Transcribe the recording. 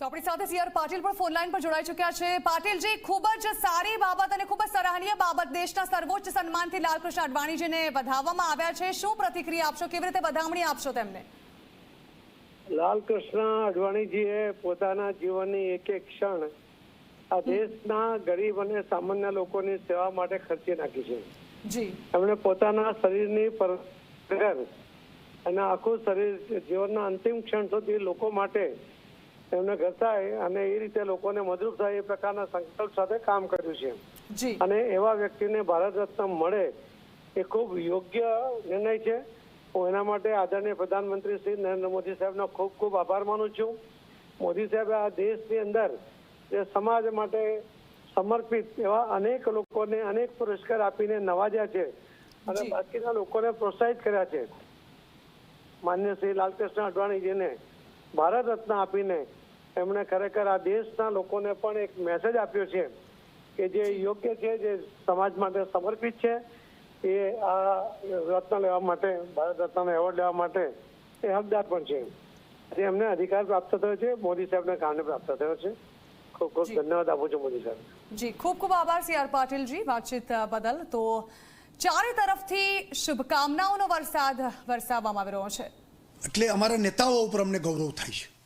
તો આપણી સાથે સીઆર પાટીલ પણ ફોનલાઈન પર જોડાઈ ચૂક્યા છે. પાટીલજી ખૂબ જ સારી બાબત અને ખૂબ જ સરાહનીય બાબત દેશના સર્વોચ્ચ સન્માનથી લાલકૃષ્ણ અડવાણીજીને વધાવવામાં આવ્યા છે. શું પ્રતિક્રિયા આપશો? કેવી રીતે વધામણી આપશો તેમને? લાલકૃષ્ણ અડવાણીજીએ પોતાના જીવનની એક એક ક્ષણ આ દેશના ગરીબ અને સામાન્ય લોકોની સેવા માટે ખર્ચી નાખી છે. જી. એમણે પોતાના શરીરની પર અને આખું શરીર જીવનના અંતિમ ક્ષણ સુધી લોકો માટે એમને ઘસાય અને એ રીતે લોકોને મદરૂપ થાય એ પ્રકારના સંકલ્પ સાથે કામ કર્યું છે અને એવા વ્યક્તિને ભારત રત્ન મળે એ ખૂબ યોગ્ય નિર્ણય છે. હું એના માટે આદરણીય પ્રધાનમંત્રી શ્રી નરેન્દ્ર મોદી સાહેબનો ખૂબ ખૂબ આભાર માનું છું. મોદી સાહેબે આ દેશની અંદર જે સમાજ માટે સમર્પિત એવા અનેક લોકોને અનેક પુરસ્કાર આપીને નવાજ્યા છે અને બાકીના લોકોને પ્રોત્સાહિત કર્યા છે. માન્ય શ્રી લાલકૃષ્ણ અડવાણીજીને ભારત રત્ન આપીને એમણે ખરેખર આ દેશના લોકોને પણ એક મેસેજ આપ્યો છે કે જે યોગ્ય છે જે સમાજ માટે સમર્પિત છે એ આ રત્ન લેવા માટે ભારત રત્નનો એવોર્ડ લેવા માટે એ હકદાર પણ છે. જે એમને અધિકાર પ્રાપ્ત થયો છે મોદી સાહેબને કારણે પ્રાપ્ત થયો છે. ખૂબ ખૂબ ધન્યવાદ આપું છું મોદી સાહેબ. જી ખૂબ ખૂબ આભાર સીઆર પાટીલજી વાતચીત બદલ. તો ચારે તરફથી શુભકામનાઓનો વરસાદ વરસાવવામાં આવી રહ્યો છે. એટલે અમારા નેતાઓ ઉપર અમને ગૌરવ થાય છે.